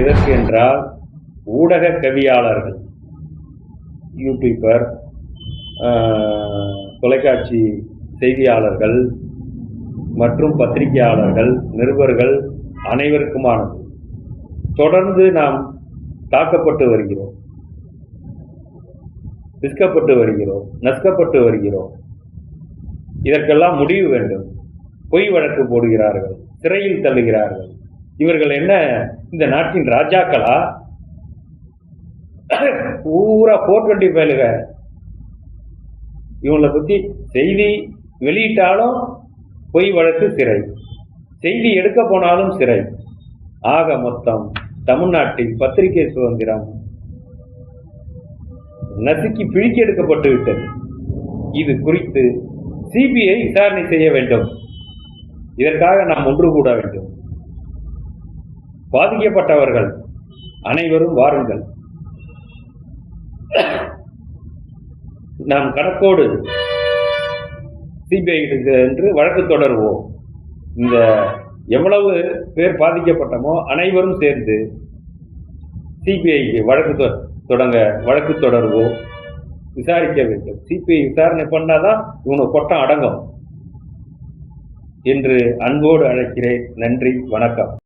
எதற்கு என்றால் ஊடக கவியாளர்கள் யூடியூபர் தொலைக்காட்சி செய்தியாளர்கள் மற்றும் பத்திரிகையாளர்கள் நிருபர்கள் அனைவருக்குமானது. தொடர்ந்து நாம் தாக்கப்பட்டு வருகிறோம். விற்கப்பட்டு வருகிறோம் நசுக்கப்பட்டு வருகிறோம். இதற்கெல்லாம் முடிவு வேண்டும். பொய் வழக்கு போடுகிறார்கள் சிறையில் தள்ளுகிறார்கள். இவர்கள் என்ன? இந்த நாட்டின் ராஜாக்களா? பூரா ஃபோர் டுவெண்ட்டி ஃபைவ்லுங்க இவங்களை பற்றி செய்தி வெளியிட்டாலும் பொய் வழக்கு சிறை. செய்தி எடுக்க போனாலும் சிறை. ஆக மொத்தம் தமிழ்நாட்டில் பத்திரிகை சுதந்திரம் நசுக்கி பிழிக்க எடுக்கப்பட்டு விட்டது. இது குறித்து சிபிஐ விசாரணை செய்ய வேண்டும். இதற்காக நாம் ஒன்று கூட வேண்டும். பாதிக்கப்பட்டவர்கள் அனைவரும் வாருங்கள். நாம் கணக்கோடு சிபிஐ என்று வழக்கு தொடர்வோம். இந்த எவ்வளவு பேர் பாதிக்கப்பட்டமோ அனைவரும் சேர்ந்து சிபிஐக்கு வழக்கு தொடங்க வழக்கு தொடர்வோம். விசாரிக்க வேண்டும். சிபிஐ விசாரணை பண்ணாதான் இவனை கொட்டம் அடங்கும். என்று அன்போடு அழைக்கிறேன். நன்றி வணக்கம்.